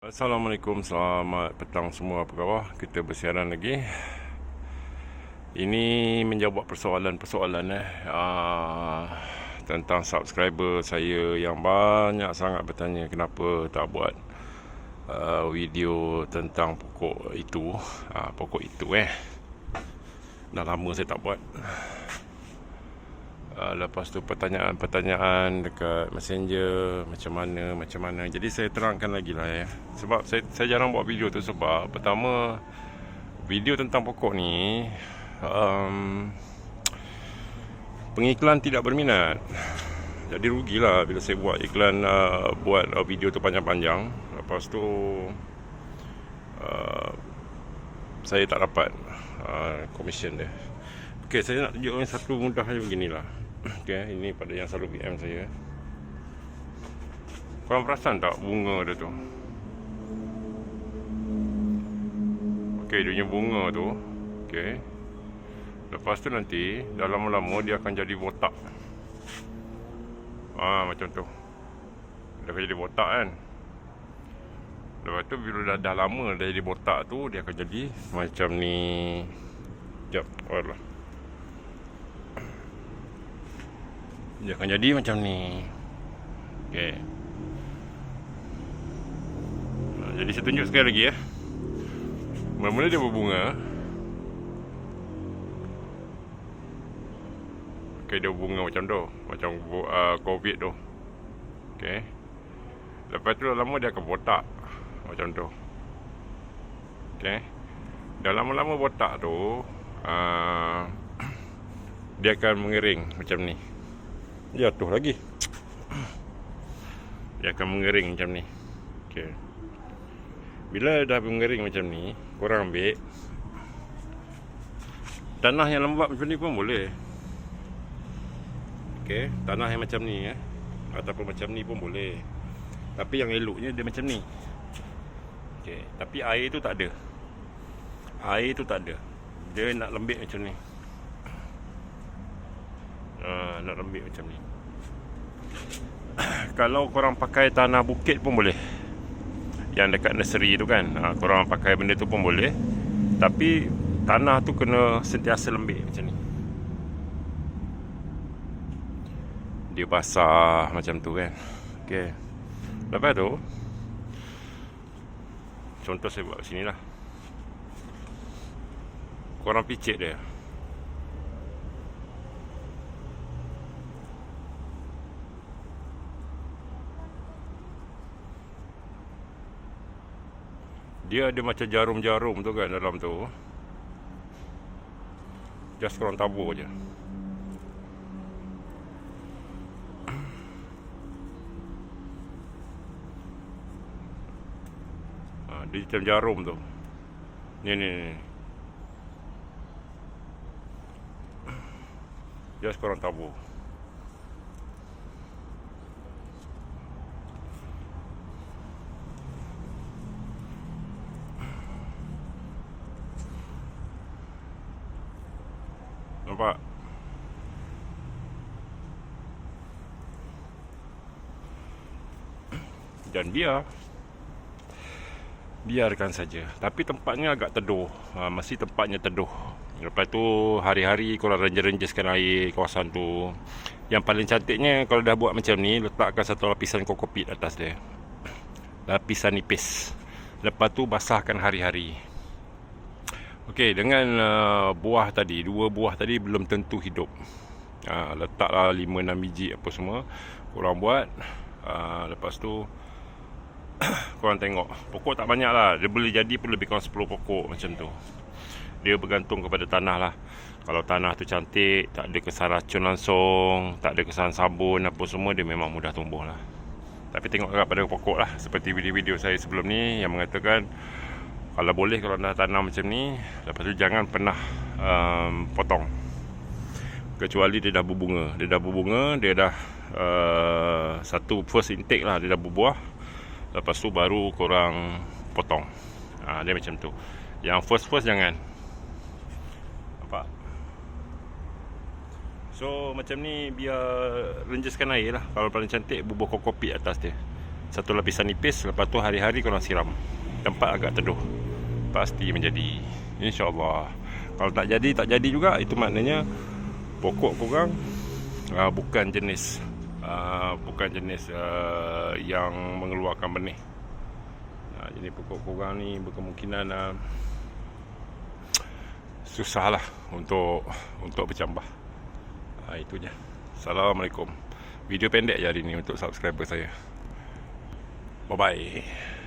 Assalamualaikum, selamat petang semua. Apa khabar? Kita bersiaran lagi. Ini menjawab persoalan-persoalan eh. Uh, Tentang subscriber saya yang banyak sangat bertanya Kenapa tak buat uh, video tentang pokok itu. Uh, Pokok itu eh. Dah lama saya tak buat uh, lepas tu pertanyaan-pertanyaan dekat messenger macam mana macam mana. Jadi saya terangkan lagi lah ya sebab saya, saya jarang buat video tu sebab pertama video tentang pokok ni um, pengiklan tidak berminat. Jadi rugilah bila saya buat iklan uh, buat uh, video tu panjang-panjang. Lepas tu uh, saya tak dapat uh, commission dia. Okay, saya nak tunjukkan satu mudah saja beginilah. Okay, ini pada yang selalu BM saya. Korang perasan tak bunga dia tu? Okay, dia punya bunga tu. Okay. Lepas tu nanti, dah lama-lama dia akan jadi botak. Ah, macam tu. Dia akan jadi botak kan? Lepas tu, bila dah, dah lama dah jadi botak tu, dia akan jadi macam ni. Sekejap, Allah. Dia akan jadi macam ni. Okey. Jadi saya tunjuk sekali lagi ya. Mula-mula dia berbunga. Okey dia berbunga macam tu. Macam uh, covid tu. Okey. Lepas tu lama dia akan botak macam tu. Okey. Dah lama-lama botak tu uh, dia akan mengering macam ni jatuh lagi dia akan mengering macam ni okay. bila dah mengering macam ni korang ambil tanah yang lembap macam ni pun boleh okay. tanah yang macam ni eh. ataupun macam ni pun boleh tapi yang eloknya dia macam ni okay. tapi air tu tak ada air tu tak ada dia nak lembik macam ni uh, nak lembik macam ni. Kalau korang pakai tanah bukit pun boleh. Yang dekat nursery tu kan. Uh, korang pakai benda tu pun boleh. Tapi tanah tu kena sentiasa lembik macam ni. Dia basah macam tu kan. Ok lepas tu contoh saya buat sini lah. Korang picit dia Dia ada macam jarum-jarum tu kan dalam tu. Just korang tabur je. Ha, Dia macam jarum tu. Ni ni ni. Just korang tabur Nampak? Dan biar. Biarkan saja. Tapi tempatnya agak teduh. Ha, Masih tempatnya teduh. Lepas tu hari-hari korang renjer-renjeskan air kawasan tu Yang paling cantiknya kalau dah buat macam ni Letakkan satu lapisan kokopit atas dia. Lapisan nipis Lepas tu basahkan hari-hari Okey, dengan uh, buah tadi, dua buah tadi belum tentu hidup. Uh, letaklah 5 6 biji apa semua. Korang buat. Uh, lepas tu korang tengok. Pokok tak banyak lah. Dia boleh jadi pun lebih kurang 10 pokok macam tu. Dia bergantung kepada tanah lah. Kalau tanah tu cantik, tak ada kesan racun langsung, tak ada kesan sabun apa semua, dia memang mudah tumbuh lah. Tapi tengok agak pada pokok lah. Seperti video-video saya sebelum ni yang mengatakan kalau boleh kalau dah tanam macam ni lepas tu jangan pernah um, potong. Kecuali dia dah berbunga. Dia dah berbunga dia dah uh, satu first intake lah dia dah berbuah. Lepas tu baru korang potong. Ha, dia macam tu. Yang first first jangan. Nampak? So macam ni biar renjeskan air lah. Kalau paling cantik bubuh kokopit atas dia. Satu lapisan nipis lepas tu hari-hari korang siram. Tempat agak teduh pasti menjadi. Insyaallah. Kalau tak jadi tak jadi juga. Itu maknanya pokok korang uh, bukan jenis uh, bukan jenis uh, yang mengeluarkan benih. Uh, jadi pokok korang ni berkemungkinan uh, susah lah untuk untuk bercambah. Uh, itu je Assalamualaikum. Video pendek je hari ni untuk subscriber saya. Bye bye